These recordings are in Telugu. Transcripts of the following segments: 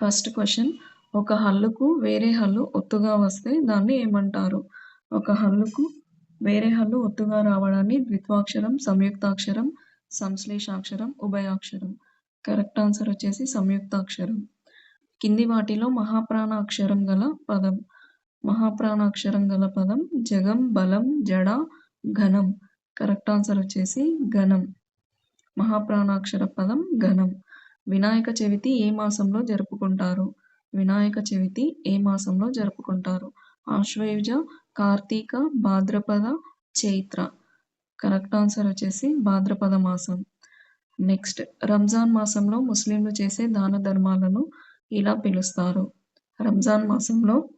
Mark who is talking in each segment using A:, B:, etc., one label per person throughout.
A: ఫస్ట్ క్వశ్చన్ ఒక హల్లుకు వేరే హల్లు ఒత్తుగా వస్తే దాన్ని ఏమంటారు? ఒక హల్లుకు వేరే హల్లు ఒత్తుగా రావడాన్ని ద్విత్వాక్షరం సంయుక్తాక్షరం సంశ్లేషాక్షరం ఉభయాక్షరం. కరెక్ట్ ఆన్సర్ వచ్చేసి సంయుక్తాక్షరం. కింది వాటిలో మహాప్రాణ అక్షరం గల పదం. మహాప్రాణ అక్షరం గల పదం జగం బలం జడ ఘనం. కరెక్ట్ ఆన్సర్ వచ్చేసి ఘనం. మహాప్రాణాక్షర పదం ఘనం. వినాయక చవితి ఏ మాసంలో జరుపుకుంటారు? వినాయక చవితి ఏ మాసంలో జరుపుకుంటారు? ఆశ్వయుజ కార్తీక భాద్రపద చైత్ర. కరెక్ట్ ఆన్సర్ వచ్చేసి భాద్రపద మాసం. నెక్స్ట్ రంజాన్ మాసంలో ముస్లింలు చేసే దాన ధర్మాలను ఇలా పిలుస్తారు. రంజాన్ మాసంలో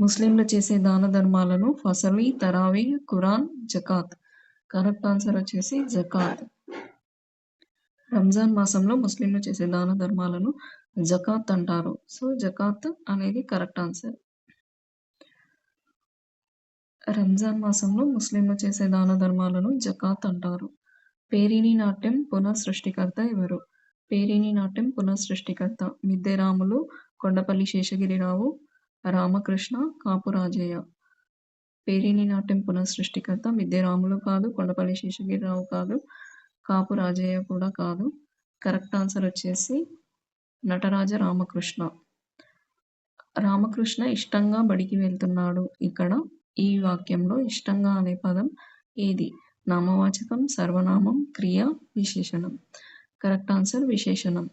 A: ముస్లింలు చేసే దాన ధర్మాలను ఫసలి తరావీ ఖురాన్ జకాత్. కరెక్ట్ ఆన్సర్ వచ్చేసి జకాత్. రంజాన్ మాసంలో ముస్లింలు చేసే దాన ధర్మాలను జకాత్ అంటారు. సో జకాత్ అనేది కరెక్ట్ ఆన్సర్. రంజాన్ మాసంలో ముస్లింలు చేసే దాన ధర్మాలను జకాత్ అంటారు. పేరిణి నాట్యం పునఃసృష్టికర్త ఎవరు? పేరిణి నాట్యం పునఃసృష్టికర్త మిద్దె రాములు కొండపల్లి శేషగిరిరావు రామకృష్ణ కాపురాజయ్య పేరిణి నాట్యం పునఃసృష్టికర్త మిద్దె రాములు కాదు కొండపల్లి శేషగిరిరావు కాదు. కాపు రాజయ్య కూడా కాదు. కరెక్ట్ ఆన్సర్ వచ్చేసి నటరాజ రామకృష్ణ. రామకృష్ణ ఇష్టంగా బడికి వెళ్తున్నాడు. ఇక్కడ ఈ వాక్యంలో ఇష్టంగా అనే పదం ఏది? నామవాచకం సర్వనామం క్రియ విశేషణం. కరెక్ట్ ఆన్సర్ విశేషణం.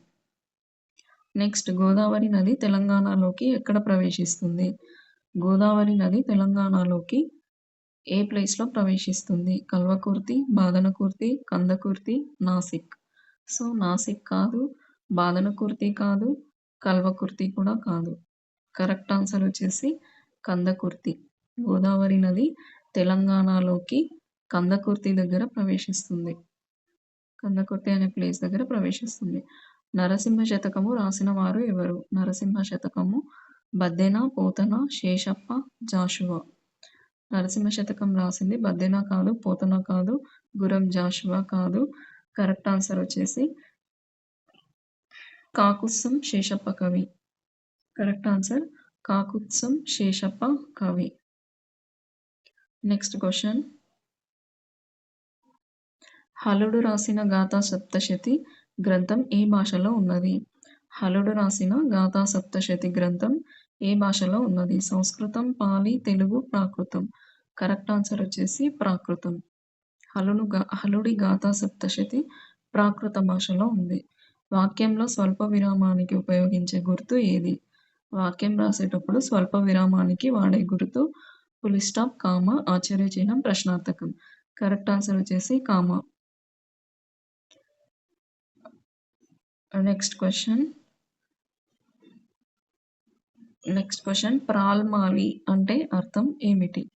A: నెక్స్ట్ గోదావరి నది తెలంగాణలోకి ఎక్కడ ప్రవేశిస్తుంది? గోదావరి నది తెలంగాణలోకి ఏ ప్లేస్లో ప్రవేశిస్తుంది? కల్వకుర్తి బాదనకుర్తి కందకుర్తి నాసిక్. సో నాసిక్ కాదు బాదనకుర్తి కాదు కల్వకుర్తి కూడా కాదు. కరెక్ట్ ఆన్సర్ వచ్చేసి కందకుర్తి. గోదావరి నది తెలంగాణలోకి కందకుర్తి దగ్గర ప్రవేశిస్తుంది. కందకుర్తి అనే ప్లేస్ దగ్గర ప్రవేశిస్తుంది. నరసింహ శతకము రాసిన వారు ఎవరు? నరసింహ శతకము బద్దెన పోతన శేషప్ప జాషువా. నరసింహ శతకం రాసింది. బద్దెన కాదు పోతన కాదు గురం జాషువా కాదు. కరెక్ట్ ఆన్సర్ వచ్చేసి కాకుత్సం శేషప్ప కవి. కరెక్ట్ ఆన్సర్ కాకుత్సం శేషప్ప కవి. Next question. హలుడు రాసిన గాథా సప్తశతి గ్రంథం ఏ భాషలో ఉన్నది? హలుడు రాసిన గాథా సప్తశతి గ్రంథం ఏ భాషలో ఉన్నది? సంస్కృతం పాలి తెలుగు ప్రాకృతం. కరెక్ట్ ఆన్సర్ వచ్చేసి ప్రాకృతం. హలును హలుడి గాథా సప్తశతి ప్రాకృత భాషలో ఉంది. వాక్యంలో స్వల్ప విరామానికి ఉపయోగించే గుర్తు ఏది? వాక్యం రాసేటప్పుడు స్వల్ప విరామానికి వాడే గుర్తు పులి స్టాప్ కామ ఆశ్చర్య చిహ్నం ప్రశ్నార్థకం. కరెక్ట్ ఆన్సర్ వచ్చేసి comma. Next question next question ప్రాల్మాలి అంటే అర్థం ఏమిటి?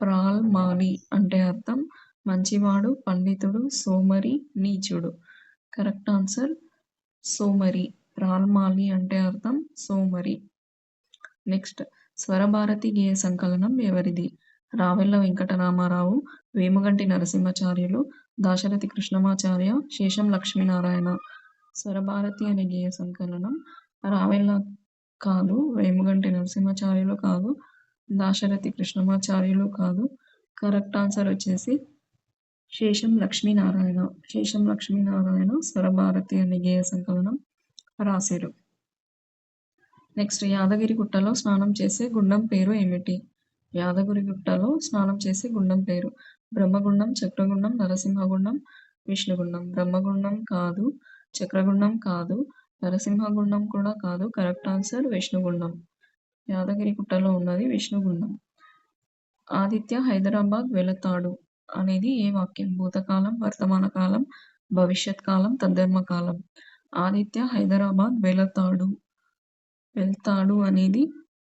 A: ప్రాల్మాలి అంటే అర్థం మంచివాడు పండితుడు సోమరి నీచుడు. కరెక్ట్ ఆన్సర్ సోమరి. ప్రాల్మాలి అంటే అర్థం సోమరి. నెక్స్ట్ స్వరభారతి గేయ సంకలనం ఎవరిది? రావెల్ల వెంకటరామారావు వేముగంటి నరసింహాచార్యులు దాశరథి కృష్ణమాచార్య శేషం లక్ష్మీనారాయణ. స్వరభారతి అనే గేయ సంకలనం రావెల్ల కాదు వేమగంటి నరసింహాచార్యులు కాదు దాశరథి కృష్ణమాచార్యులు కాదు. కరెక్ట్ ఆన్సర్ వచ్చేసి శేషం లక్ష్మీనారాయణ. శేషం లక్ష్మీనారాయణ స్వరభారతి అనే గేయ సంకలనం రాశారు నెక్స్ట్ యాదగిరి గుట్టలో స్నానం చేసే గుండం పేరు ఏమిటి? యాదగిరి గుట్టలో స్నానం చేసే గుండం పేరు బ్రహ్మగుండం చక్రగుండం నరసింహగుండం విష్ణుగుండం. బ్రహ్మగుండం కాదు చక్రగుండం కాదు నరసింహగుండం కూడా కాదు. Correct answer Vishnugundam. యాదగిరిగుట్టలో ఉన్నది విష్ణుగుండం. ఆదిత్య హైదరాబాద్ వెళతాడు అనేది ఏ వాక్యం? భూతకాలం వర్తమాన కాలం భవిష్యత్ కాలం తద్ధర్మ కాలం. ఆదిత్య హైదరాబాద్ వెళతాడు. వెళ్తాడు అనేది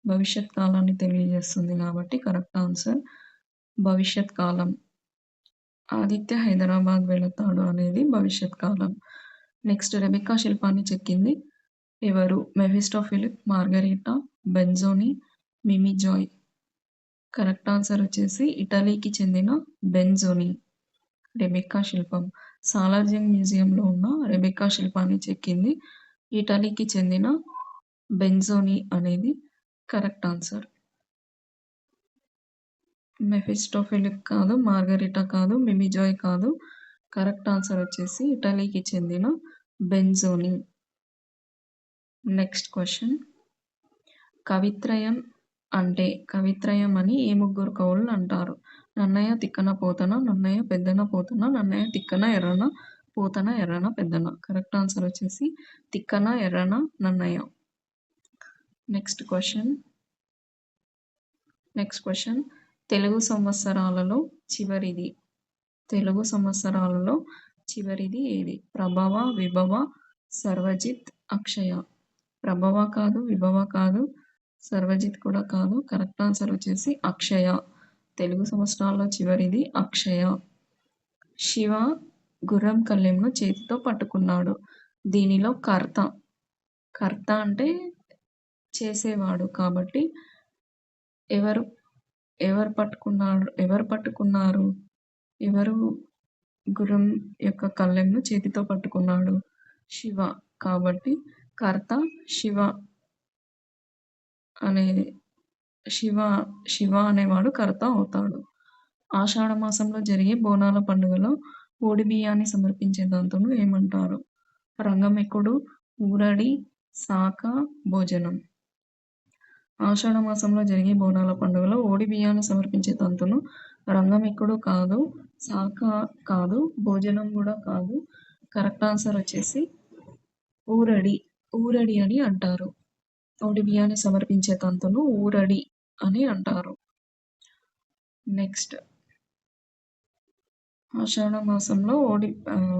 A: భవిష్యత్ కాలాన్ని తెలియజేస్తుంది కాబట్టి కరెక్ట్ ఆన్సర్ భవిష్యత్ కాలం. ఆదిత్య హైదరాబాద్ వెళతాడు అనేది భవిష్యత్ కాలం. నెక్స్ట్ రెబికా శిల్పాన్ని చెక్కింది ఎవరు? మెఫిస్టోఫిలిప్ మార్గరీటా బెంజోని మిమిజాయ్ కరెక్ట్ ఆన్సర్ వచ్చేసి ఇటలీకి చెందిన బెంజోని రెబెక్కా శిల్పం. సాలార్జింగ్ మ్యూజియంలో ఉన్న రెబికా శిల్పాన్ని చెక్కింది ఇటలీకి చెందిన బెంజోని అనేది కరెక్ట్ ఆన్సర్. మెఫిస్టోఫిలిప్ కాదు మార్గరిటా కాదు మిమిజాయ్ కాదు. కరెక్ట్ ఆన్సర్ వచ్చేసి ఇటలీకి చెందిన బెంజోని. Next question. కవిత్రయం అంటే కవిత్రయం అని ఏ ముగ్గురు కవులు అంటారు? నన్నయ్య తిక్కన పోతన నన్నయ్య పెద్దన పోతన నన్నయ్య తిక్కన ఎర్రన పోతన ఎర్రన పెద్దన. కరెక్ట్ ఆన్సర్ వచ్చేసి Tikkana Errana Nannaya. Next question. Next question. Telugu సంవత్సరాలలో చివరిది. తెలుగు సంవత్సరాలలో చివరిది ఏది? ప్రభవ విభవ సర్వజిత్ అక్షయ. ప్రభవ కాదు విభవ కాదు సర్వజిత్ కూడా కాదు. కరెక్ట్ ఆన్సర్ వచ్చేసి అక్షయ. తెలుగు సంవత్సరాల్లో చివరిది అక్షయ. శివ గుర్రం కళ్యంను చేతితో పట్టుకున్నాడు. దీనిలో కర్త. కర్త అంటే చేసేవాడు కాబట్టి ఎవరు ఎవరు పట్టుకున్నాడు ఎవరు పట్టుకున్నారు? ఎవరు గుర్రం యొక్క కళ్ళెంను చేతితో పట్టుకున్నాడు? శివ. కాబట్టి కర్త శివ అనే శివ శివ అనేవాడు కర్త అవుతాడు. ఆషాఢ మాసంలో జరిగే బోనాల పండుగలో ఓడి బియ్యాన్ని సమర్పించే దాంతోను ఏమంటారు? రంగమెక్కుడు ఊరడి శాఖ భోజనం. ఆషాఢ మాసంలో జరిగే బోనాల పండుగలో ఓడి బియ్యాన్ని సమర్పించే తంతును రంగమెక్కుడు కాదు శాఖ కాదు భోజనం కూడా కాదు. కరెక్ట్ ఆన్సర్ వచ్చేసి ఊరడి ఊరడి అని అంటారు. ఓడి బియ్యాన్ని సమర్పించే తంతును ఊరడి అని అంటారు. నెక్స్ట్ ఆషాఢ మాసంలో ఓడి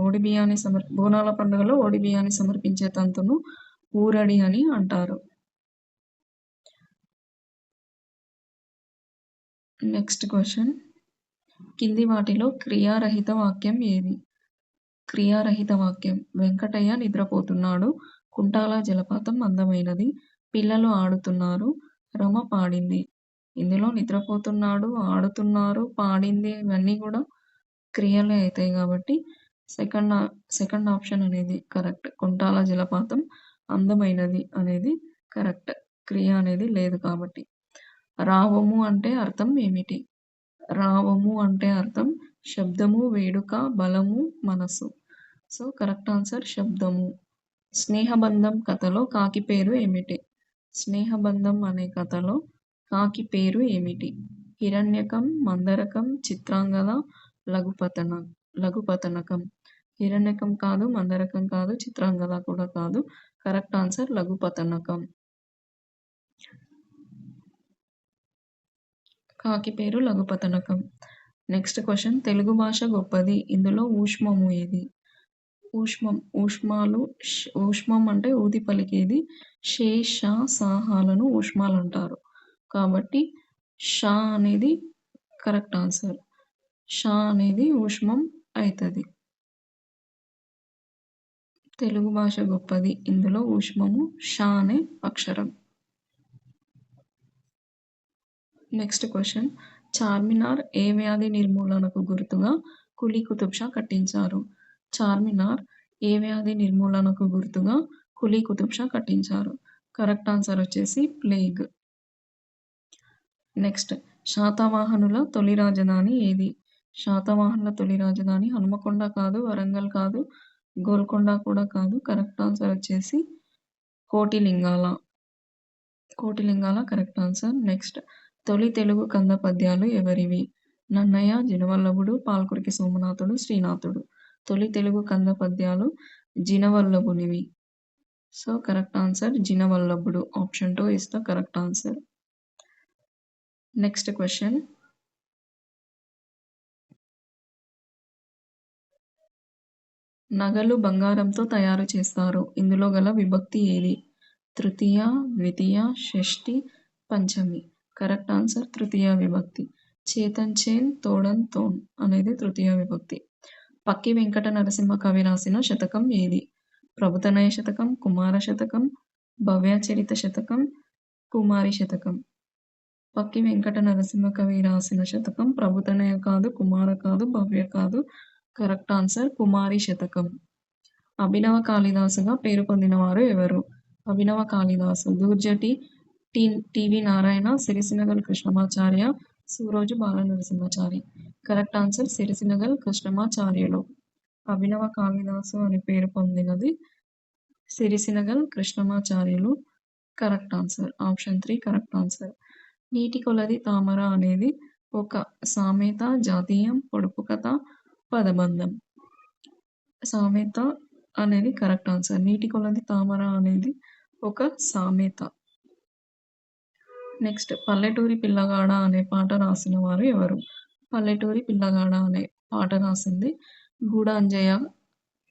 A: ఓడి బియ్యాన్ని సమర్ బోనాల పండుగలో ఓడి బియ్యాన్ని సమర్పించే తంతును ఊరడి అని అంటారు. నెక్స్ట్ క్వశ్చన్ కింది వాటిలో క్రియారహిత వాక్యం ఏది? క్రియారహిత వాక్యం వెంకటయ్య నిద్రపోతున్నాడు. కుంటాల జలపాతం అందమైనది. పిల్లలు ఆడుతున్నారు. రమ పాడింది. ఇందులో నిద్రపోతున్నాడు ఆడుతున్నారు పాడింది ఇవన్నీ కూడా క్రియలే అవుతాయి కాబట్టి సెకండ్ సెకండ్ ఆప్షన్ అనేది కరెక్ట్. కుంటాల జలపాతం అందమైనది అనేది కరెక్ట్. క్రియ అనేది లేదు కాబట్టి. రావము అంటే అర్థం ఏమిటి? రావము అంటే అర్థం శబ్దము వేడుక బలము మనసు. సో కరెక్ట్ ఆన్సర్ శబ్దము. స్నేహబంధం కథలో కాకి పేరు ఏమిటి? స్నేహబంధం అనే కథలో కాకి పేరు ఏమిటి? హిరణ్యకం మందరకం చిత్రాంగద లఘుపతన లఘుపతనకం. హిరణ్యకం కాదు మందరకం కాదు చిత్రాంగద కూడా కాదు. కరెక్ట్ ఆన్సర్ లఘుపతనకం. కాకి పేరు లఘుపతనకం. నెక్స్ట్ క్వశ్చన్ తెలుగు భాష గొప్పది. ఇందులో ఊష్మము ఏది? ఊష్మం ఊష్మాలు ఊష్మం అంటే ఊది పలికేది. షే షా సాహాలను ఊష్మాలు అంటారు. కాబట్టి షా అనేది కరెక్ట్ ఆన్సర్. షా అనేది ఊష్మం అవుతుంది తెలుగు భాష గొప్పది. ఇందులో ఊష్మము షా అనే అక్షరం. నెక్స్ట్ క్వశ్చన్ చార్మినార్ ఏ వ్యాధి నిర్మూలనకు గుర్తుగా కులీ కుతుబ్ షా కట్టించారు. చార్మినార్ ఏ వ్యాధి నిర్మూలనకు గుర్తుగా కులీ కుతుబ్ షా కట్టించారు. కరెక్ట్ ఆన్సర్ వచ్చేసి ప్లేగ్. నెక్స్ట్ శాతవాహనుల తొలి రాజధాని ఏది? శాతవాహనుల తొలి రాజధాని హనుమకొండ కాదు వరంగల్ కాదు గోల్కొండ కూడా కాదు. కరెక్ట్ ఆన్సర్ వచ్చేసి Kotilingala. Kotilingala correct answer next తొలి తెలుగు కంద పద్యాలు ఎవరివి? నన్నయ్య జినవల్లభుడు పాల్కురికి సోమనాథుడు శ్రీనాథుడు. తొలి తెలుగు కంద పద్యాలు జినవల్లభునివి. So correct answer జినవల్లభుడు. Option two is the correct answer. Next question. నగలు బంగారంతో తయారు చేస్తారు. ఇందులో గల విభక్తి ఏది? తృతీయ ద్వితీయ షష్ఠి పంచమి. కరెక్ట్ ఆన్సర్ తృతీయ విభక్తి. చేతన్ చేన్ తోడన్ తోన్ అనేది తృతీయ విభక్తి. పక్కి వెంకట నరసింహ కవి రాసిన శతకం ఏది? ప్రభుతనయ శతకం కుమార శతకం భవ్యచరిత శతకం కుమారి శతకం. పక్కి వెంకట నరసింహ కవి రాసిన శతకం ప్రభుతనయ కాదు కుమార కాదు భవ్య కాదు కరెక్ట్ ఆన్సర్ కుమారి శతకం. అభినవ కాళిదాసుగా పేరు పొందినవారు ఎవరు? Abhinava Kalidasu Dhurjati T TV Narayana Sirisinagal Krishnamacharya Suroju Balanarasimhachari. Correct answer Sirisinagal Krishnamacharyulu. Abhinava Kalidasu అని పేరు పొందినది Sirisinagal Krishnamacharyulu. Correct answer. Option three correct answer. నీటి కొలది తామర అనేది ఒక సామెత జాతీయం పొడుపు కథ పదబంధం. సామెత అనేది కరెక్ట్ ఆన్సర్. నీటి కొలది తామర అనేది ఒక సామెత. నెక్స్ట్ పల్లెటూరి పిల్లగాడ అనే పాట రాసిన వారు ఎవరు? పల్లెటూరి పిల్లగాడ అనే పాట రాసింది గూడ అంజయ్య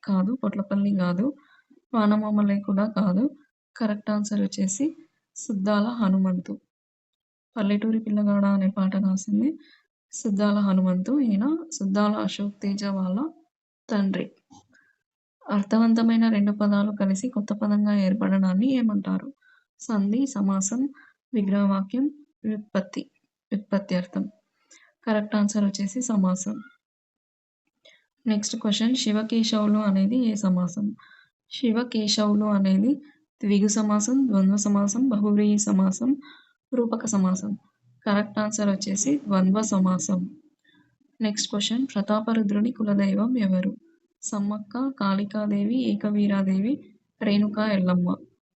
A: కాదు పొట్లపల్లి కాదు వానమామలై కూడా కాదు. కరెక్ట్ ఆన్సర్ వచ్చేసి సుద్దాల హనుమంతు. పల్లెటూరి పిల్లగాడ అనే పాట రాసింది సుద్దాల హనుమంతు. ఈయన సుద్దాల అశోక్ తేజ వాళ్ళ తండ్రి. అర్థవంతమైన రెండు పదాలు కలిసి కొత్త పదంగా ఏర్పడడాన్ని ఏమంటారు? సంధి సమాసం విగ్రహవాక్యం వ్యుత్పత్తి వ్యుత్పత్తి అర్థం. కరెక్ట్ ఆన్సర్ వచ్చేసి సమాసం. నెక్స్ట్ క్వశ్చన్ శివకేశవులు అనేది ఏ సమాసం? శివకేశవులు అనేది ద్విగు సమాసం ద్వంద్వ సమాసం బహువ్రీహి సమాసం రూపక సమాసం. కరెక్ట్ ఆన్సర్ వచ్చేసి ద్వంద్వ సమాసం. నెక్స్ట్ క్వశ్చన్ ప్రతాపరుద్రుని కులదైవం ఎవరు? సమ్మక్క కాళికాదేవి ఏకవీరాదేవి రేణుకా ఎల్లమ్మ.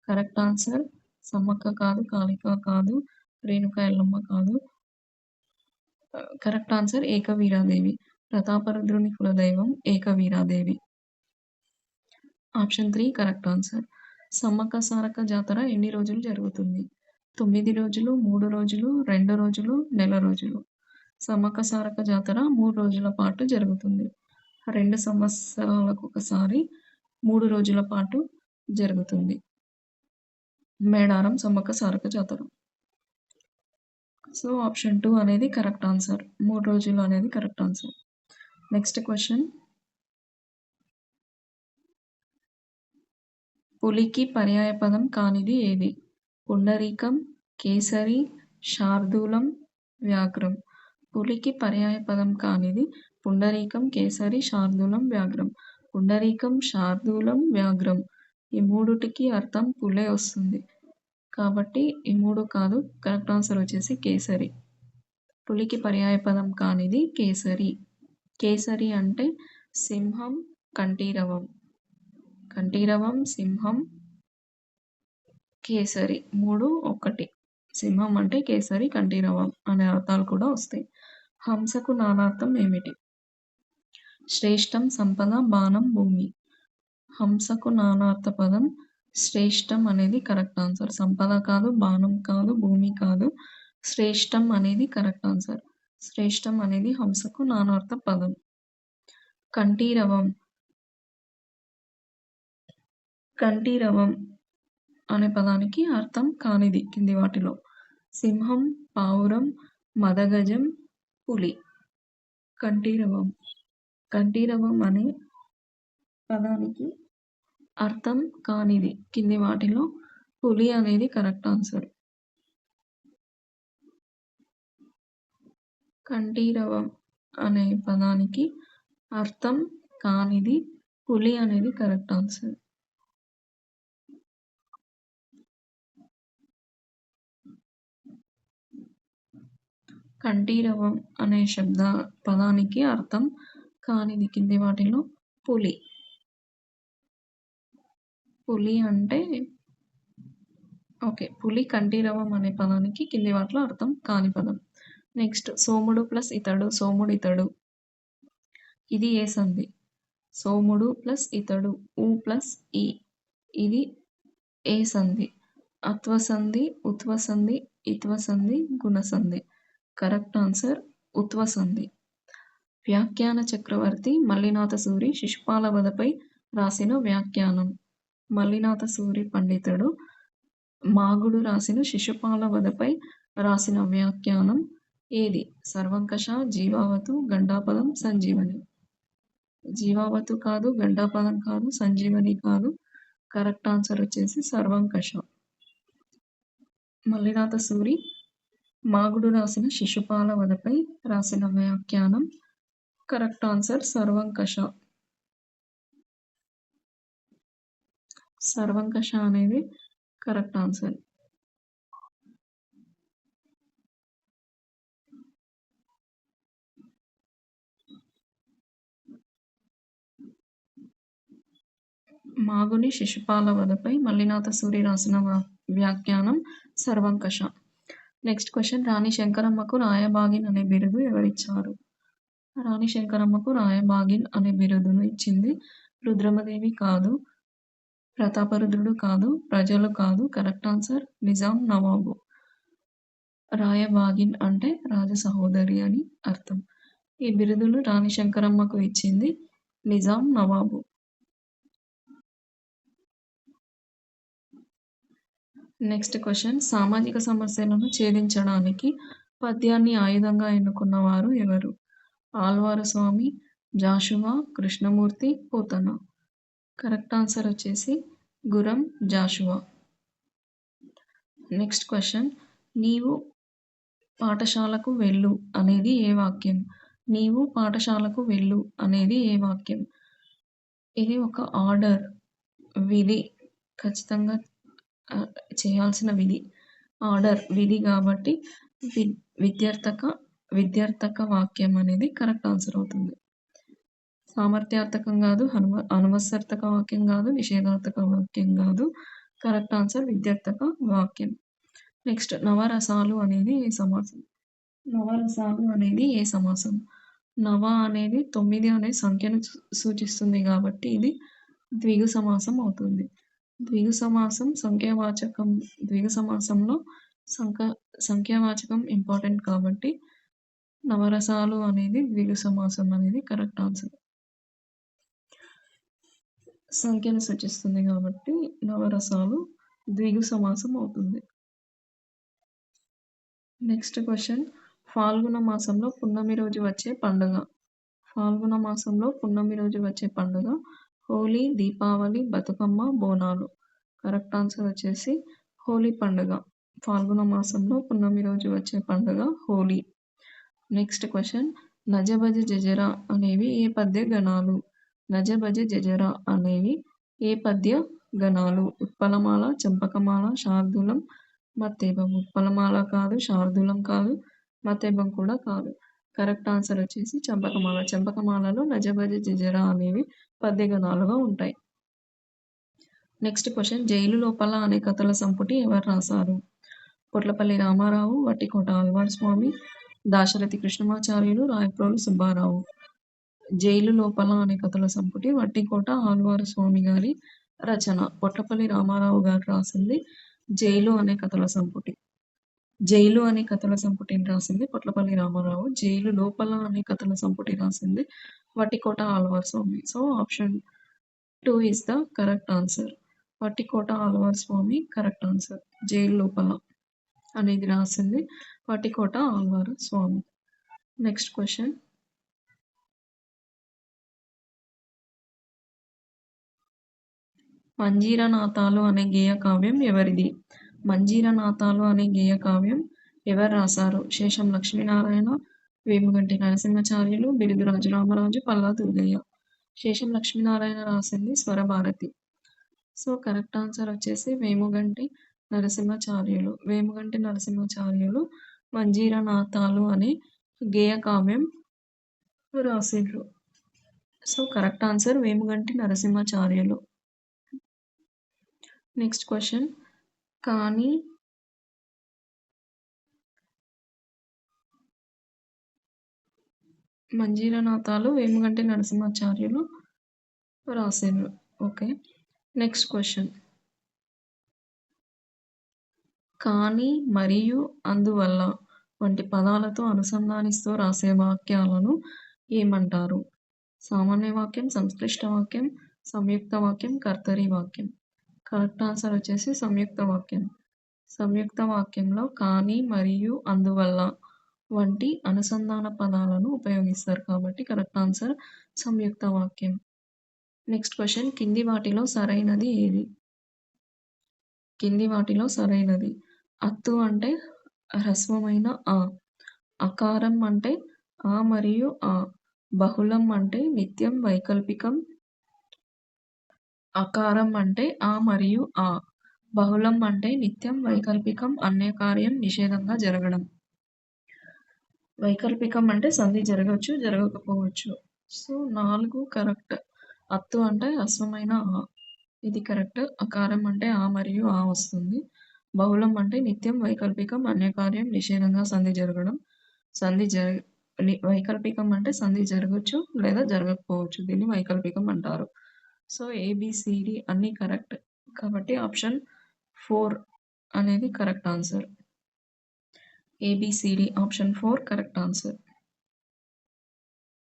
A: కరెక్ట్ ఆన్సర్ సమ్మక్క కాదు కాళిక కాదు రేణుక ఎల్లమ్మ కాదు. Correct answer Ekaviradevi. ప్రతాపరుద్రుని కులదైవం Ekaviradevi. Option three correct answer. Sammakka Sarakka జాతర ఎన్ని రోజులు జరుగుతుంది? తొమ్మిది రోజులు మూడు రోజులు రెండు రోజులు నెల రోజులు. సమ్మక్క సారక్క జాతర మూడు రోజుల పాటు జరుగుతుంది. రెండు సంవత్సరాలకు ఒకసారి మూడు రోజుల పాటు జరుగుతుంది. మేడారం సమ్మక్క సారక జాతర. సో ఆప్షన్ టూ అనేది కరెక్ట్ ఆన్సర్. మూడు రోజులు అనేది కరెక్ట్ ఆన్సర్. Next question. పులికి పర్యాయపదం కానిది ఏది? పుండరీకం కేసరి శార్దూలం వ్యాఘ్రం. పులికి పర్యాయపదం కానిది పుండరీకం కేసరి శార్దూలం వ్యాఘ్రం. పుండరీకం శార్దూలం వ్యాఘ్రం. ఈ మూడుటికి అర్థం పులే వస్తుంది. కాబట్టి ఈ మూడు కాదు. కరెక్ట్ ఆన్సర్ వచ్చేసి కేసరి. పులికి పర్యాయపదం కానిది కేసరి. కేసరి అంటే సింహం కంఠీరవం కంఠీరవం సింహం కేసరి మూడు ఒకటి. సింహం అంటే కేసరి కంఠీరవం అనే అర్థాలు కూడా వస్తాయి. హంసకు నానార్థం ఏమిటి? శ్రేష్టం సంపద బాణం భూమి. హంసకు నానార్థ పదం శ్రేష్టం అనేది కరెక్ట్ ఆన్సర్. సంపద కాదు బాణం కాదు భూమి కాదు. శ్రేష్టం అనేది కరెక్ట్ ఆన్సర్. శ్రేష్టం అనేది హంసకు నానార్థ పదం. కంఠీరవం. కంఠీరవం అనే పదానికి అర్థం కానిది కింది వాటిలో. సింహం పావురం మదగజం పులి. కంఠీరవం. కంఠీరవం అనే పదానికి అర్థం కానిది. కింది వాటిలో పులి అనేది కరెక్ట్ ఆన్సర్. కంఠీరవం అనే పదానికి అర్థం కానిది పులి అనేది కరెక్ట్ ఆన్సర్. కంఠీరవం అనే శబ్ద పదానికి అర్థం కానిది. కింది వాటిలో పులి. పులి అంటే ఓకే పులి కంఠీరవం అనే పదానికి కింది వాటిలో అర్థం కాని పదం. నెక్స్ట్ సోముడు ప్లస్ ఇతడు సోముడు ఇతడు. ఇది ఏ సంధి? సోముడు ప్లస్ ఇతడు ఊ ప్లస్ ఈ. ఇది ఏ సంధి? అత్వసంధి ఉత్వసంధి ఇత్వసంధి గుణసంధి. కరెక్ట్ ఆన్సర్ ఉత్వసంధి. వ్యాఖ్యాన చక్రవర్తి మల్లినాథ సూరి శిశుపాల వధపై రాసిన వ్యాఖ్యానం. మల్లినాథ సూరి పండితుడు. మాగుడు రాసిన శిశుపాల వధపై రాసిన వ్యాఖ్యానం ఏది? సర్వంకష జీవావతు గండాపదం సంజీవని. జీవావతు కాదు గండాపదం కాదు సంజీవని కాదు కరెక్ట్ ఆన్సర్ వచ్చేసి సర్వంకష. మల్లినాథ సూరి మాగుడు రాసిన శిశుపాల వధపై రాసిన వ్యాఖ్యానం కరెక్ట్ ఆన్సర్ సర్వంకష. సర్వంకష అనేది కరెక్ట్ ఆన్సర్. మాగుని శిశుపాల వధపై మల్లినాథ సూరి రాసిన వ్యాఖ్యానం సర్వంకష. నెక్స్ట్ క్వశ్చన్ రాణి శంకరమ్మకు రాయబాగిన్ అనే బిరుదు ఎవరిచ్చారు? రాణి శంకరమ్మకు రాయబాగిన్ అనే బిరుదును ఇచ్చింది రుద్రమదేవి కాదు. ప్రతాపరుద్రుడు కాదు ప్రజలు కాదు. కరెక్ట్ ఆన్సర్ నిజాం నవాబు. రాయబాగిన్ అంటే రాజ సహోదరి అని అర్థం. ఈ బిరుదులు రాణి శంకరమ్మకు ఇచ్చింది నిజాం నవాబు. నెక్స్ట్ క్వశ్చన్ సామాజిక సమస్యలను ఛేదించడానికి పద్యాన్ని ఆయుధంగా ఎన్నుకున్న వారు ఎవరు? ఆల్వారు స్వామి జాషువా కృష్ణమూర్తి పోతన. కరెక్ట్ ఆన్సర్ వచ్చేసి గురం జాషువా. నెక్స్ట్ క్వశ్చన్ నీవు పాఠశాలకు వెళ్ళు అనేది ఏ వాక్యం? నీవు పాఠశాలకు వెళ్ళు అనేది ఏ వాక్యం? ఇది ఒక ఆర్డర్ విధి ఖచ్చితంగా చేయాల్సిన విధి. ఆర్డర్ విధి కాబట్టి వి విద్యార్థక విద్యార్థక వాక్యం అనేది కరెక్ట్ ఆన్సర్ అవుతుంది. సామర్థ్యార్థకం కాదు హనుమ అనువసర్థక వాక్యం కాదు నిషేధార్థక వాక్యం కాదు. కరెక్ట్ ఆన్సర్ విద్యార్థక వాక్యం. నెక్స్ట్ నవరసాలు అనేది ఏ సమాసం? నవరసాలు అనేది ఏ సమాసం? నవ అనేది తొమ్మిది అనే సంఖ్యను సూచిస్తుంది కాబట్టి ఇది ద్విగు సమాసం అవుతుంది. ద్విగు సమాసం సంఖ్యావాచకం ద్విగు సమాసంలో సంఖ్య సంఖ్యావాచకం ఇంపార్టెంట్ కాబట్టి నవరసాలు అనేది ద్విగు సమాసం అనేది కరెక్ట్ ఆన్సర్. సంఖ్యను సూచిస్తుంది కాబట్టి నవరసాలు ద్విగు సమాసం అవుతుంది. నెక్స్ట్ క్వశ్చన్ ఫాల్గుణ మాసంలో పున్నమి రోజు వచ్చే పండుగ. ఫాల్గుణ మాసంలో పున్నమి రోజు వచ్చే పండుగ హోలీ దీపావళి బతుకమ్మ బోనాలు. కరెక్ట్ ఆన్సర్ వచ్చేసి హోలీ పండుగ. ఫాల్గుణ మాసంలో పున్నమి రోజు వచ్చే పండుగ హోలీ. నెక్స్ట్ క్వశ్చన్ నజబజ జజరా అనేవి ఏ పద్య గణాలు? నజబజ జజరా అనేవి ఏ పద్య గణాలు? ఉత్పలమాల చంపకమాల శార్దూలం మత్తేబం ఉత్పలమాల కాదు శార్దూలం కాదు మత్తేబం కూడా కాదు. కరెక్ట్ ఆన్సర్ వచ్చేసి చంపకమాల. చంపకమాలలో నజబజ జజరా అనేవి పద్యగణాలుగా ఉంటాయి. Next question. జైలు లోపల అనే కథల సంపుటి ఎవరు రాశారు? పొట్లపల్లి రామారావు వట్టికోట అల్వాడ్ స్వామి దాశరథి కృష్ణమాచార్యులు రాయప్రోలు సుబ్బారావు. జైలు లోపల అనే కథల సంపుటి వట్టికోట ఆల్వారు స్వామి గారి రచన. పొట్లపల్లి రామారావు గారు రాసింది జైలు అనే కథల సంపుటి. జైలు అనే కథల సంపుటిని రాసింది? పొట్లపల్లి రామారావు జైలు లోపల అనే కథల సంపుటి రాసింది Vattikota Alwar Swamy. So option two is the correct answer. Vattikota Alwar Swamy correct answer. Jail లోపల అనేది రాసింది వట్టికోట ఆల్వారు స్వామి. Next question. మంజీరనాథాలు అనే గేయ కావ్యం ఎవరిది? మంజీరనాథాలు అనే గేయ కావ్యం ఎవరు రాశారు? శేషం లక్ష్మీనారాయణ వేముగంటి నరసింహాచార్యులు బిరుదు రాజరామరాజు పల్లా దుర్గయ్య. శేషం లక్ష్మీనారాయణ రాసింది స్వరభారతి. సో కరెక్ట్ ఆన్సర్ వచ్చేసి వేముగంటి నరసింహాచార్యులు. వేముగంటి నరసింహాచార్యులు మంజీరనాథాలు అనే గేయ కావ్యం రాసిండ్రు. So correct answer Vemuganti Narasimhacharyulu. Next question కానీ మంజీరనాథాలు వేమగంటి నరసింహాచార్యులు రాశారు. ఓకే. నెక్స్ట్ క్వశ్చన్ కానీ మరియు అందువల్ల వంటి పదాలతో అనుసంధానిస్తూ రాసే వాక్యాలను ఏమంటారు? సామాన్య వాక్యం సంశ్లిష్ట వాక్యం సంయుక్త వాక్యం కర్తరి వాక్యం. కరెక్ట్ ఆన్సర్ వచ్చేసి సంయుక్త వాక్యం. సంయుక్త వాక్యంలో కానీ మరియు అందువల్ల వంటి అనుసంధాన పదాలను ఉపయోగిస్తారు కాబట్టి కరెక్ట్ ఆన్సర్ సంయుక్త వాక్యం. నెక్స్ట్ క్వశ్చన్ కింది వాటిలో సరైనది ఏది? కింది వాటిలో సరైనది. అత్తు అంటే హ్రస్వమైన ఆ. అకారం అంటే ఆ మరియు ఆ. బహుళం అంటే నిత్యం వైకల్పికం అకారం అంటే ఆ మరియు ఆ. బహుళం అంటే నిత్యం వైకల్పికం అన్యకార్యం నిషేధంగా జరగడం. వైకల్పికం అంటే సంధి జరగవచ్చు జరగకపోవచ్చు. సో నాలుగు కరెక్ట్. అత్తు అంటే అశ్వమైన ఆ. ఇది కరెక్ట్. అకారం అంటే ఆ మరియు ఆ వస్తుంది. బహుళం అంటే నిత్యం వైకల్పికం అన్యకార్యం నిషేధంగా సంధి జరగడం. సంధి జర ని- వైకల్పికం అంటే సంధి జరగచ్చు లేదా జరగకపోవచ్చు. దీన్ని వైకల్పికం అంటారు. సో ఏబిసిడి అన్నీ కరెక్ట్. కాబట్టి ఆప్షన్ ఫోర్ అనేది correct answer. ABCD option four correct answer.